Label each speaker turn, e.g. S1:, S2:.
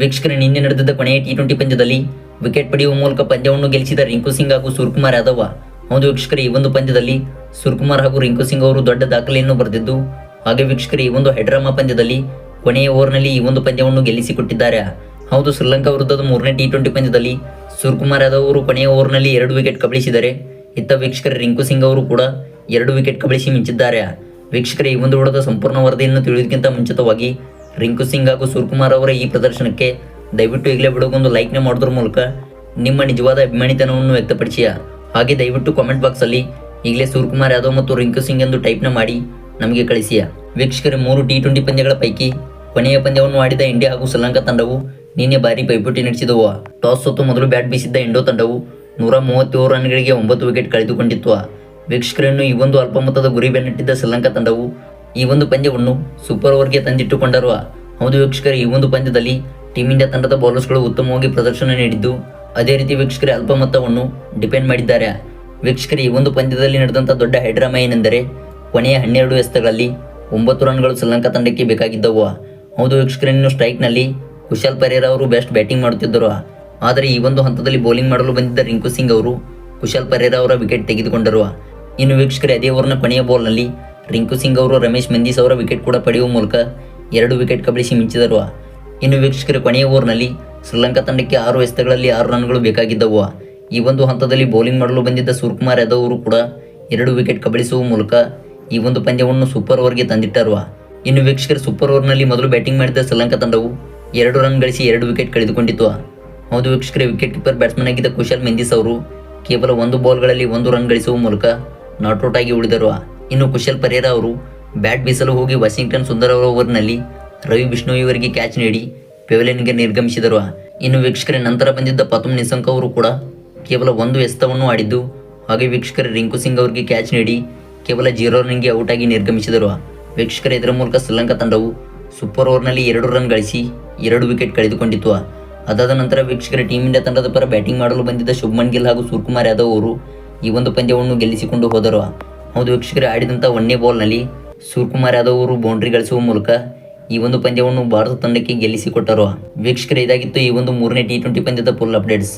S1: ವೀಕ್ಷಕರೇ, ನಿನ್ನೆ ನಡೆದಿದ್ದ ಕೊನೆಯ ಟಿ ಟ್ವೆಂಟಿ ಪಂದ್ಯದಲ್ಲಿ ವಿಕೆಟ್ ಪಡೆಯುವ ಮೂಲಕ ಪಂದ್ಯವನ್ನು ಗೆಲ್ಲಿಸಿದ ರಿಂಕು ಸಿಂಗ್ ಹಾಗೂ ಸೂರ್ಯಕುಮಾರ್ ಯಾದವ್. ಹೌದು ವೀಕ್ಷಕರ, ಈ ಒಂದು ಪಂದ್ಯದಲ್ಲಿ ಸೂರ್ಯಕುಮಾರ್ ಹಾಗೂ ರಿಂಕು ಸಿಂಗ್ ಅವರು ದೊಡ್ಡ ದಾಖಲೆಯನ್ನು ಬರೆದಿದ್ದು, ಹಾಗೆ ವೀಕ್ಷಕರೇ, ಈ ಒಂದು ಹೈಡ್ರಾಮಾ ಪಂದ್ಯದಲ್ಲಿ ಕೊನೆಯ ಓವರ್ನಲ್ಲಿ ಈ ಒಂದು ಪಂದ್ಯವನ್ನು ಗೆಲ್ಲಿಸಿಕೊಟ್ಟಿದ್ದಾರೆ. ಹೌದು, ಶ್ರೀಲಂಕಾ ವಿರುದ್ಧದ ಮೂರನೇ ಟಿ ಟ್ವೆಂಟಿ ಪಂದ್ಯದಲ್ಲಿ ಸೂರ್ಯಕುಮಾರ್ ಯಾದವ್ ಅವರು ಕೊನೆಯ ಓವರ್ನಲ್ಲಿ ಎರಡು ವಿಕೆಟ್ ಕಬಳಿಸಿದರೆ ಇತ್ತ ವೀಕ್ಷಕರೇ, ರಿಂಕು ಸಿಂಗ್ ಅವರು ಕೂಡ ಎರಡು ವಿಕೆಟ್ ಕಬಳಿಸಿ ಮಿಂಚಿದ್ದಾರೆ. ವೀಕ್ಷಕರ, ಈ ಒಂದು ಓಡದ ಸಂಪೂರ್ಣ ವರದಿಯನ್ನು ತಿಳಿಯೋದಕ್ಕಿಂತ ಮುಂಚಿತವಾಗಿ ರಿಂಕು ಸಿಂಗ್ ಹಾಗೂ ಸುರ್ಕುಮಾರ್ ಅವರ ಈ ಪ್ರದರ್ಶನಕ್ಕೆ ದಯವಿಟ್ಟು ಈಗಲೇ ಬಿಡೋಗೊಂದು ಲೈಕ್ನ ಮಾಡೋದ್ರ ಮೂಲಕ ನಿಮ್ಮ ನಿಜವಾದ ಅಭಿಮಾನಿತನವನ್ನು ವ್ಯಕ್ತಪಡಿಸಿಯ? ಹಾಗೆ ದಯವಿಟ್ಟು ಕಾಮೆಂಟ್ ಬಾಕ್ಸಲ್ಲಿ ಈಗಲೇ ಸೂರ್ಯಕುಮಾರ್ ಯಾದವ್ ಮತ್ತು ರಿಂಕು ಸಿಂಗ್ ಎಂದು ಟೈಪ್ನ ಮಾಡಿ ನಮಗೆ ಕಳಿಸಿಯ? ವೀಕ್ಷಕರು, ಮೂರು ಟಿ ಟ್ವೆಂಟಿ ಪಂದ್ಯಗಳ ಪೈಕಿ ಕೊನೆಯ ಪಂದ್ಯವನ್ನು ಆಡಿದ ಇಂಡಿಯಾ ಹಾಗೂ ಶ್ರೀಲಂಕಾ ತಂಡವು ನಿನ್ನೆ ಭಾರಿ ಪೈಪೋಟಿ ನಡೆಸಿದವು. ಟಾಸ್ ಸೋತು ಮೊದಲು ಬ್ಯಾಟ್ ಬೀಸಿದ್ದ ಇಂಡೋ ತಂಡವು ನೂರ ಮೂವತ್ತೇಳು ರನ್ಗಳಿಗೆ ಒಂಬತ್ತು ವಿಕೆಟ್ ಕಳೆದುಕೊಂಡಿತ್ತು. ವೀಕ್ಷಕರನ್ನು ಈ ಒಂದು ಅಲ್ಪಮತದ ಗುರಿ ಬೆನ್ನಟ್ಟಿದ್ದ ಶ್ರೀಲಂಕಾ ತಂಡವು ಈ ಒಂದು ಪಂದ್ಯವನ್ನು ಸೂಪರ್ ಓವರ್ಗೆ ತಂದಿಟ್ಟುಕೊಂಡರು ಹೌದು ವೀಕ್ಷಕರೇ, ಈ ಒಂದು ಪಂದ್ಯದಲ್ಲಿ ಟೀಮ್ ಇಂಡಿಯಾ ತಂಡದ ಬೌಲರ್ಸ್ಗಳು ಉತ್ತಮವಾಗಿ ಪ್ರದರ್ಶನ ನೀಡಿದ್ದು, ಅದೇ ರೀತಿ ವೀಕ್ಷಕರೇ ಅಲ್ಪ ಮೊತ್ತವನ್ನು ಡಿಪೆಂಡ್ ಮಾಡಿದ್ದಾರೆ. ವೀಕ್ಷಕರೇ, ಈ ಒಂದು ಪಂದ್ಯದಲ್ಲಿ ನಡೆದಂಥ ದೊಡ್ಡ ಹೈಡ್ರಾಮಾ ಏನೆಂದರೆ, ಕೊನೆಯ ಹನ್ನೆರಡು ಎಸೆತಗಳಲ್ಲಿ ಒಂಬತ್ತು ರನ್ಗಳು ಶ್ರೀಲಂಕಾ ತಂಡಕ್ಕೆ ಬೇಕಾಗಿದ್ದವು. ಹೌದು ವೀಕ್ಷಕರೇ, ಇನ್ನು ಸ್ಟ್ರೈಕ್ನಲ್ಲಿ ಕುಶಾಲ್ ಪರೇರ ಅವರು ಬೆಸ್ಟ್ ಬ್ಯಾಟಿಂಗ್ ಮಾಡುತ್ತಿದ್ದರು. ಆದರೆ ಈ ಒಂದು ಹಂತದಲ್ಲಿ ಬೌಲಿಂಗ್ ಮಾಡಲು ಬಂದಿದ್ದ ರಿಂಕು ಸಿಂಗ್ ಅವರು ಕುಶಾಲ್ ಪರೇರ ಅವರ ವಿಕೆಟ್ ತೆಗೆದುಕೊಂಡರು. ಇನ್ನು ವೀಕ್ಷಕರೇ, ಅದೇ ಓವರ್ನ ಕೊನೆಯ ಬಾಲ್ನಲ್ಲಿ ರಿಂಕು ಸಿಂಗ್ ಅವರು, ರಮೇಶ್ ಮೆಂದಿಸ್ ಅವರ ವಿಕೆಟ್ ಕೂಡ ಪಡೆಯುವ ಮೂಲಕ ಎರಡು ವಿಕೆಟ್ ಕಬಳಿಸಿ ಮಿಂಚಿದರು. ಇನ್ನು ವೀಕ್ಷಕರ ಕೊನೆಯ ಓವರ್ನಲ್ಲಿ ಶ್ರೀಲಂಕಾ ತಂಡಕ್ಕೆ ಆರು ಎಸೆತಗಳಲ್ಲಿ ಆರು ರನ್ಗಳು ಬೇಕಾಗಿದ್ದವು. ಈ ಒಂದು ಹಂತದಲ್ಲಿ ಬೌಲಿಂಗ್ ಮಾಡಲು ಬಂದಿದ್ದ ಸೂರ್ಯಕುಮಾರ್ ಯಾದವ್ ಅವರು ಕೂಡ ಎರಡು ವಿಕೆಟ್ ಕಬಳಿಸುವ ಮೂಲಕ ಈ ಒಂದು ಪಂದ್ಯವನ್ನು ಸೂಪರ್ ಓವರ್ಗೆ ತಂದಿಟ್ಟರು. ಇನ್ನು ವೀಕ್ಷಕರು ಸೂಪರ್ ಓವರ್ನಲ್ಲಿ ಮೊದಲು ಬ್ಯಾಟಿಂಗ್ ಮಾಡಿದ ಶ್ರೀಲಂಕಾ ತಂಡವು ಎರಡು ರನ್ ಗಳಿಸಿ ಎರಡು ವಿಕೆಟ್ ಕಳೆದುಕೊಂಡಿತ್ತು. ಹೌದು ವೀಕ್ಷಕರೇ ವಿಕೆಟ್ ಕೀಪರ್ ಬ್ಯಾಟ್ಸ್ಮನ್ ಆಗಿದ್ದ ಕುಶಲ್ ಮೆಂದಿಸ್ ಅವರು ಕೇವಲ ಒಂದು ಬಾಲ್ಗಳಲ್ಲಿ ಒಂದು ರನ್ ಗಳಿಸುವ ಮೂಲಕ ನಾಟ್ಔಟ್ ಆಗಿ ಉಳಿದರು. ಇನ್ನು ಕುಶಲ್ ಪರೇರಾ ಅವರು ಬ್ಯಾಟ್ ಬೀಸಲು ಹೋಗಿ ವಾಷಿಂಗ್ಟನ್ ಸುಂದರ್ ಅವರ ಓವರ್ನಲ್ಲಿ ರವಿ ಬಿಷ್ಣು ಅವರಿಗೆ ಕ್ಯಾಚ್ ನೀಡಿ ಪೆವಿಲಿಯನ್ಗೆ ನಿರ್ಗಮಿಸಿದರು. ಇನ್ನು ವೀಕ್ಷಕರ, ನಂತರ ಬಂದಿದ್ದ ಪತುಮ್ ನಿಸಂಕ್ ಅವರು ಕೂಡ ಕೇವಲ ಒಂದು ಎಸ್ತವನ್ನು ಆಡಿದ್ದು, ಹಾಗೆ ವೀಕ್ಷಕರ, ರಿಂಕು ಸಿಂಗ್ ಅವರಿಗೆ ಕ್ಯಾಚ್ ನೀಡಿ ಕೇವಲ ಜೀರೋ ರನ್ಗೆ ಔಟ್ ಆಗಿ ನಿರ್ಗಮಿಸಿದರು. ವೀಕ್ಷಕರ, ಇದರ ಮೂಲಕ ಶ್ರೀಲಂಕಾ ತಂಡವು ಸೂಪರ್ ಓವರ್ನಲ್ಲಿ ಎರಡು ರನ್ ಗಳಿಸಿ ಎರಡು ವಿಕೆಟ್ ಕಳೆದುಕೊಂಡಿತ್ತು. ಅದಾದ ನಂತರ ವೀಕ್ಷಕರ ಟೀಮ್ ಇಂಡಿಯಾ ತಂಡದ ಪರ ಬ್ಯಾಟಿಂಗ್ ಮಾಡಲು ಬಂದಿದ್ದ ಶುಭ್ಮನ್ ಗಿಲ್ ಹಾಗೂ ಸೂರ್ಕುಮಾರ್ ಯಾದವ್ ಅವರು ಈ ಒಂದು ಪಂದ್ಯವನ್ನು ಗೆಲ್ಲಿಸಿಕೊಂಡು ಹೋದರು. ಹೌದು ವೀಕ್ಷಕರೇ ಆಡಿದಂಥ ಒಂದೇ ಬಾಲ್ನಲ್ಲಿ ಸೂರ್ಯಕುಮಾರ್ ಯಾದವ್ ಅವರು ಬೌಂಡ್ರಿ ಗಳಿಸುವ ಮೂಲಕ ಈ ಒಂದು ಪಂದ್ಯವನ್ನು ಭಾರತ ತಂಡಕ್ಕೆ ಗೆಲ್ಲಿಸಿಕೊಟ್ಟರು. ವೀಕ್ಷಕರೇ, ಇದಾಗಿತ್ತು ಈ ಒಂದು ಮೂರನೇ ಟಿ ಟ್ವೆಂಟಿ ಪಂದ್ಯದ ಫುಲ್ ಅಪ್ಡೇಟ್ಸ್